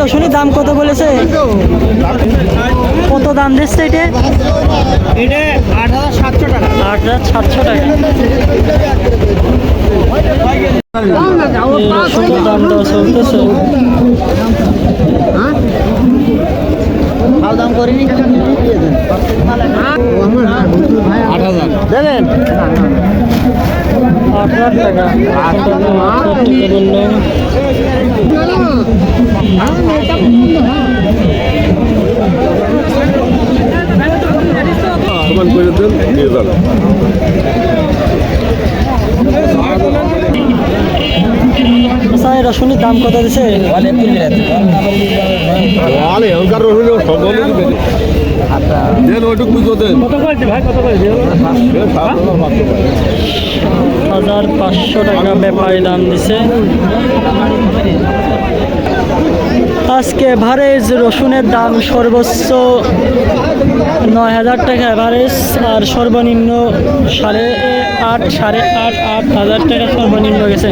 রসুনের দাম কত বলেছে? কত দাম দিচ্ছে এটা? আট হাজার সাতশো টাকা। আট হাজার সাতশো টাকা। রসুনের দাম দেওয়া চলতেছে দাম করিনি। আট হাজার। দেবেন? হাজার টাকা। সমান করে দেন দিয়ে রসুনের দাম কত দিছে হাজার পাঁচশো টাকা ব্যাপারী দাম দিছে। আজকে এভারেজ রসুনের দাম সর্বোচ্চ নয় হাজার টাকা এভারেজ আর সর্বনিম্ন সাড়ে আট সাড়ে আট আট হাজার টাকা সর্বনিম্ন গেছে।